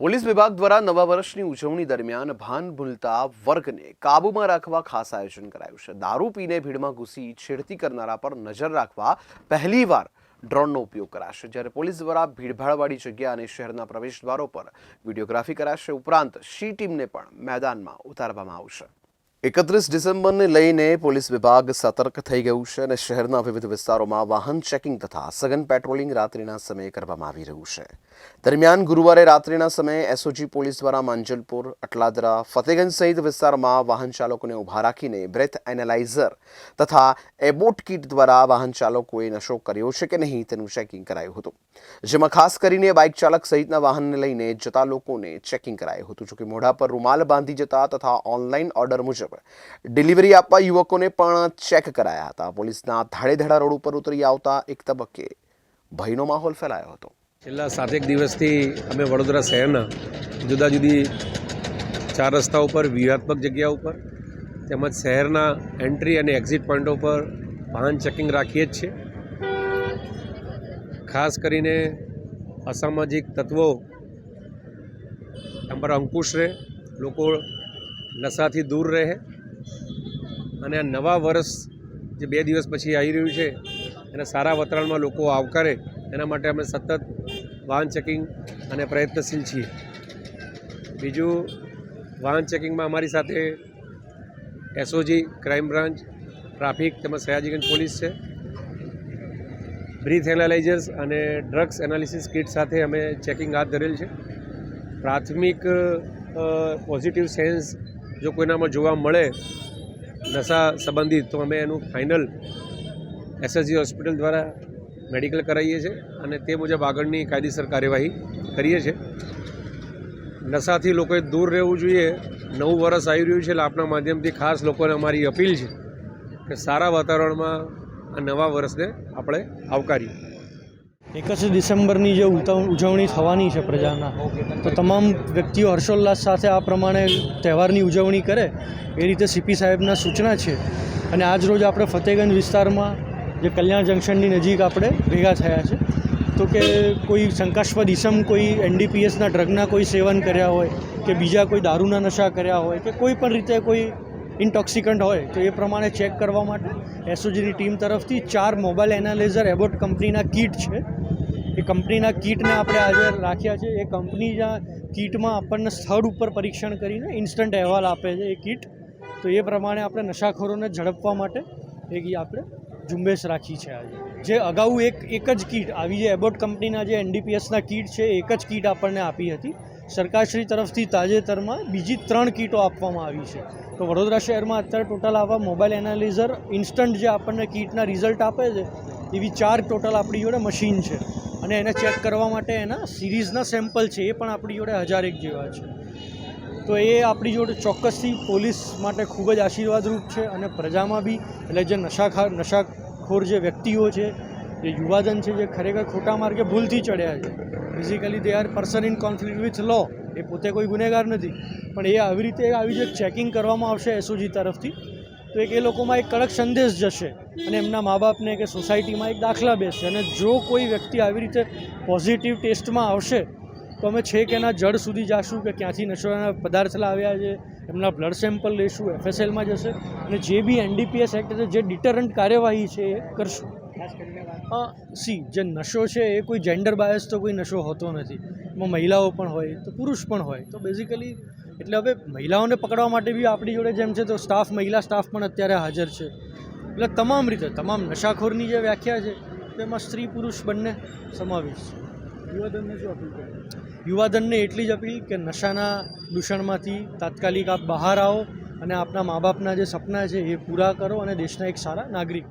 Police વિભાગ દ્વારા નવા વર્ષની ઉજવણી દરમિયાન ભાન ભૂલતા વર્ગને કાબૂમાં રાખવા ખાસ આયોજન કરાયું છે. દારૂ પીને ભીડમાં ઘૂસી છેડતી કરનારા પર નજર રાખવા પહેલીવાર ડ્રોનનો ઉપયોગ કરાશે. જ્યારે પોલીસ દ્વારા ભીડભાડવાળી જગ્યા અને શહેરના પ્રવેશદ્વારો પર વિડીયોગ્રાફી કરાશે, ઉપરાંત સી ટીમને પણ મેદાનમાં ઉતારવામાં આવશે. એકત્રીસ ડિસેમ્બરને લઈને પોલીસ વિભાગ સતર્ક થઈ ગયું છે અને શહેરના વિવિધ વિસ્તારોમાં વાહન ચેકિંગ તથા સઘન પેટ્રોલિંગ રાત્રિના સમયે કરવામાં આવી રહ્યું છે. દરમિયાન ગુરુવારે રાત્રિના સમયે એસઓજી પોલીસ દ્વારા માંજલપુર, અટલાદરા, ફતેગંજ સહિત વિસ્તારમાં વાહન ચાલકોને ઊભા રાખીને બ્રેથ એનાલાઇઝર તથા એબોટ કીટ દ્વારા વાહન ચાલકોએ નશો કર્યો છે કે નહીં તેનું ચેકિંગ કરાયું હતું. જેમાં ખાસ કરીને બાઇક ચાલક સહિતના વાહનને લઈને જતા લોકોને ચેકિંગ કરાયું હતું. જોકે મોઢા પર રૂમાલ બાંધી જતા તથા ઓનલાઈન ઓર્ડર મુજબ ડિલિવરી આપવા યુવકોને પણ ચેક કરાયા હતા. પોલીસના ધાડેધડા રોડ ઉપર ઉતરી આવતા એક તબક્કે ભયનો માહોલ ફેલાયો હતો. છેલ્લા સાતેક દિવસથી અમે વડોદરા શહેરના જુદા જુદી ચાર રસ્તા ઉપર, વ્યૂહાત્મક જગ્યા ઉપર, તેમજ શહેરના એન્ટ્રી અને એક્ઝિટ પોઈન્ટો પર વાહન ચેકિંગ રાખીએ જ છીએ. ખાસ કરીને અસામાજિક તત્વો એમ પર અંકુશ રહે. લોકો નશાથી દૂર રહે. અને આ નવા વર્ષ જે બે દિવસ પછી આવી રહ્યું છે, એના સારા વાતાવરણમાં લોકો આવકારે, એના માટે અમે સતત વાહન ચેકિંગ અને પ્રયત્નશીલ છીએ. બીજું, વાહન ચેકિંગમાં અમારી સાથે એસઓજી, ક્રાઇમ બ્રાન્ચ, ટ્રાફિક તેમજ સયાજીગંજ પોલીસ છે. બ્રીથ એનાલાઇઝર્સ અને ડ્રગ્સ એનાલિસિસ કિટ સાથે અમે ચેકિંગ હાથ ધરેલ છે. પ્રાથમિક પોઝિટિવ સેન્સ જો કોઈનામાં જોવા મળે નશા સંબંધિત તો અમે એનું ફાઇનલ એસએસજી હોસ્પિટલ દ્વારા મેડિકલ કરાવીએ છીએ અને તે મુજબ આગળની કાયદેસર કાર્યવાહી કરીએ છીએ. નશાથી લોકોએ દૂર રહેવું જોઈએ. નવું વર્ષ આવી રહ્યું છે એટલે આપણા માધ્યમથી ખાસ લોકોને અમારી અપીલ છે કે સારા વાતાવરણમાં આ નવા વર્ષને આપણે આવકારીએ. એકત્રીસ ડિસેમ્બરની જે ઉજવણી થવાની છે પ્રજાના. તો તમામ વ્યક્તિઓ હર્ષોલ્લાસ સાથે આ પ્રમાણે તહેવારની ઉજવણી કરે, એ રીતે સીપી સાહેબના સૂચના છે. અને આજ રોજ આપણે ફતેગંજ વિસ્તારમાં જે કલ્યાણ જંકશનની નજીક આપણે ભેગા થયા છે. તો કે કોઈ શંકાસ્પદ ઇસમ કોઈ એનડીપીએસના ડ્રગના કોઈ સેવન કર્યા હોય, કે બીજા કોઈ દારૂના નશા કર્યા હોય, કે કોઈ પણ રીતે કોઈ ઇન્ટોક્સિકન્ટ હોય, તો એ પ્રમાણે ચેક કરવા માટે એસઓજીની ટીમ તરફથી ચાર મોબાઈલ એનાલાઇઝર એબોટ કંપનીના કીટ છે. એ કંપનીના કીટને આપણે આજે રાખ્યા છે. એ કંપનીના કીટમાં આપણને સ્થળ ઉપર પરીક્ષણ કરીને ઇન્સ્ટન્ટ અહેવાલ આપે છે એ કીટ. તો એ પ્રમાણે આપણે નશાખોરોને ઝડપવા માટે એક આપણે ઝુંબેશ રાખી છે આજે. જે અગાઉ એક એક જ કીટ, આવી જે એબોટ કંપનીના જે એનડીપીએસના કીટ છે એક જ કીટ આપણને આપી હતી. સરકારશ્રી તરફથી તાજેતરમાં બીજી ત્રણ કીટો આપવામાં આવી છે. તો વડોદરા શહેરમાં અત્યારે ટોટલ આવા મોબાઈલ એનાલિઝર ઇન્સ્ટન્ટ જે આપણને કીટના રિઝલ્ટ આપે છે, એવી ચાર ટોટલ આપણી જોડે મશીન છે. અને એને ચેક કરવા માટે એના સિરીઝના સેમ્પલ છે, એ પણ આપણી જોડે હજારેક જેવા છે. તો એ આપણી જોડે ચોક્કસથી પોલીસ માટે ખૂબ જ આશીર્વાદરૂપ છે અને પ્રજામાં બી, એટલે જે નશાખા, નશાખોર જે વ્યક્તિઓ છે જે યુવાધન છે જે ખરેખર ખોટા માર્ગે ભૂલથી ચડ્યા છે. Physically they are person in conflict with law એ પોતે કોઈ ગુનેગાર નથી. પણ એ આવી રીતે આવી જે ચેકિંગ કરવામાં આવશે એસઓજી તરફથી, તો એક એ લોકોમાં એક કડક સંદેશ જશે અને એમના મા બાપને કે સોસાયટીમાં એક દાખલા બેસશે અને જો કોઈ વ્યક્તિ આવી રીતે પોઝિટિવ ટેસ્ટમાં આવશે, તો અમે છેક એના જડ સુધી જાશું કે ક્યાંથી નશોના પદાર્થ લાવ્યા છે, એમના બ્લડ સેમ્પલ લઈશું એફએસએલમાં જશે અને જે બી એનડીપીએસ એક્ટ જે ડિટરન્ટ કાર્યવાહી છે, એ કરશું. સી જે નશો છે એ કોઈ જેન્ડર બાયસ તો કોઈ નશો હોતો નથી. એમાં મહિલાઓ પણ હોય તો પુરુષ પણ હોય. તો બેઝિકલી એટલે હવે મહિલાઓને પકડવા માટે બી આપણી જોડે જેમ છે તો સ્ટાફ મહિલા સ્ટાફ પણ અત્યારે હાજર છે. એટલે તમામ રીતે તમામ નશાખોરની જે વ્યાખ્યા છે તેમાં સ્ત્રી પુરુષ બંને સમાવેશ છે. યુવાધનને શું અપીલ કરે? યુવાધનને એટલી જ અપીલ કે નશાના દૂષણમાંથી તાત્કાલિક આપ બહાર આવો અને આપના મા બાપના જે સપના છે એ પૂરા કરો અને દેશના એક સારા નાગરિક